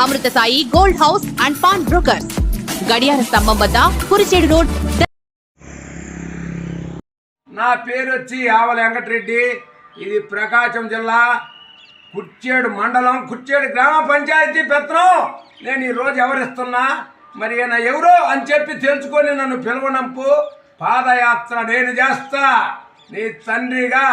Amrutha Sai gold house and pawn brokers. గడియార స్తంభం వద్ద కురిచేడు రోడ్. నా పేరు వచ్చి ఆవల వెంకటరెడ్డి. ఇది ప్రకాశం జిల్లా కుర్చేడు మండలం కుర్చేడు గ్రామ పంచాయతీ పెత్రం నేను ఈరోజు ఎవరిస్తున్నా? మరి ఈయన ఎవరో అని చెప్పి తెలుసుకొని నన్ను పిలువనంపు. పాదయాత్ర నేను చేస్తా. నీ తండ్రిగా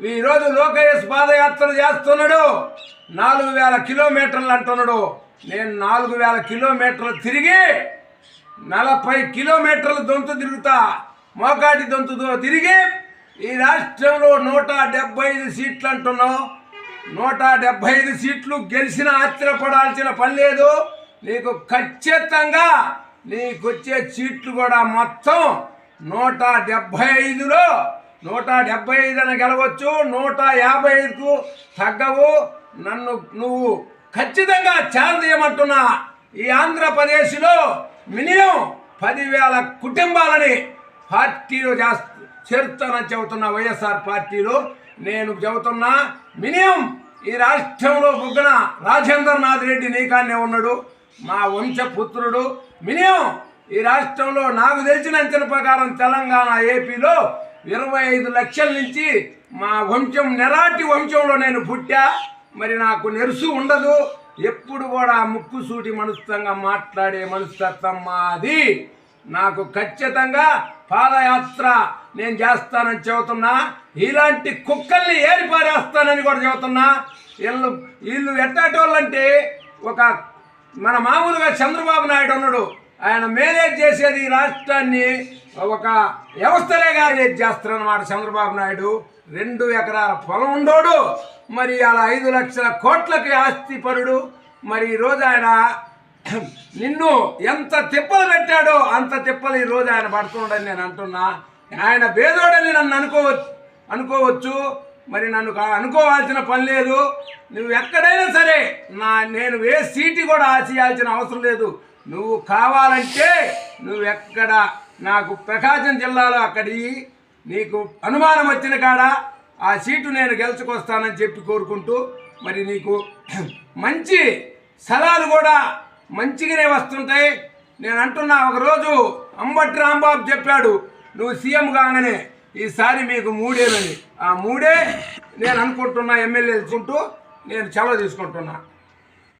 ఈరోజు లోకేష్ పాదయాత్ర చేస్తున్నాడు. నాలుగు వేల కిలోమీటర్లు అంటున్నాడు. నేను నాలుగు వేల కిలోమీటర్లు తిరిగి నలభై కిలోమీటర్ల దొంతు తిరుగుతా. మోకాటి దొంతుతో తిరిగి ఈ రాష్ట్రంలో నూట డెబ్బై ఐదు సీట్లు అంటున్నావు. నూట డెబ్బై ఐదు సీట్లు గెలిచిన ఆశ్చర్యపడాల్సిన పని లేదు. నీకు ఖచ్చితంగా నీకు వచ్చే సీట్లు కూడా మొత్తం నూట డెబ్బై ఐదులో నూట డెబ్బై ఐదు గెలవచ్చు నూట యాభై ఐదుకు తగ్గవు. నన్ను నువ్వు ఖచ్చితంగా చేయమంటున్నా ఈ ఆంధ్రప్రదేశ్లో మినిమం పదివేల కుటుంబాలని పార్టీలో చేస్తా చేరుతానని చెబుతున్న వైఎస్ఆర్ పార్టీలో. నేను చెబుతున్నా మినిమం ఈ రాష్ట్రంలో బుగ్గన రాజేంద్రనాథ్ రెడ్డి నీకాన్నే ఉన్నాడు. మా వంశపుత్రుడు మినిమం ఈ రాష్ట్రంలో నాకు తెలిసిన అంచన ప్రకారం తెలంగాణ ఏపీలో ఇరవై ఐదు లక్షల నుంచి మా వంశం నెరాటి వంశంలో నేను పుట్టా. మరి నాకు నెరుసు ఉండదు. ఎప్పుడు కూడా ముక్కు సూటి మనస్తత్వంగా మాట్లాడే మనస్తత్వం మాది. నాకు ఖచ్చితంగా పాదయాత్ర నేను చేస్తానని చెబుతున్నా. ఇలాంటి కుక్కల్ని ఏరిపారేస్తానని కూడా చెబుతున్నా. వీళ్ళు వీళ్ళు ఎట్టేటోళ్ళంటే ఒక మన మామూలుగా చంద్రబాబు నాయుడు ఉన్నాడు. ఆయన మేనేజ్ చేసేది ఈ రాష్ట్రాన్ని ఒక వ్యవస్థలేగా మేనేజ్ చేస్తారన్నమాట చంద్రబాబు నాయుడు. రెండు ఎకరాల పొలం ఉండోడు. మరి అలా ఐదు లక్షల కోట్లకి ఆస్తి పరుడు. మరి ఈరోజు ఆయన నిన్ను ఎంత తిప్పలు పెట్టాడో అంత తిప్పలు ఈరోజు ఆయన పడుతుండని నేను అంటున్నా. ఆయన భేదోడని నన్ను అనుకోవచ్చు అనుకోవచ్చు. మరి నన్ను కా- అనుకోవాల్సిన పని లేదు. నువ్వు ఎక్కడైనా సరే నా నేను ఏ సీటు కూడా ఆశయాల్సిన అవసరం లేదు. నువ్వు కావాలంటే నువ్వు ఎక్కడ నాకు ప్రకాశం జిల్లాలో అక్కడి నీకు అనుమానం వచ్చిన కాడ ఆ సీటు నేను గెలుచుకొస్తానని చెప్పి కోరుకుంటూ మరి నీకు మంచి స్థలాలు కూడా మంచిగానే వస్తుంటాయి. నేను అంటున్నా ఒకరోజు అంబటి రాంబాబు చెప్పాడు నువ్వు సీఎం కాగానే ఈసారి మీకు మూడేనని. ఆ మూడే నేను అనుకుంటున్నా ఎమ్మెల్యే తీసుకుంటూ నేను సెలవు తీసుకుంటున్నా.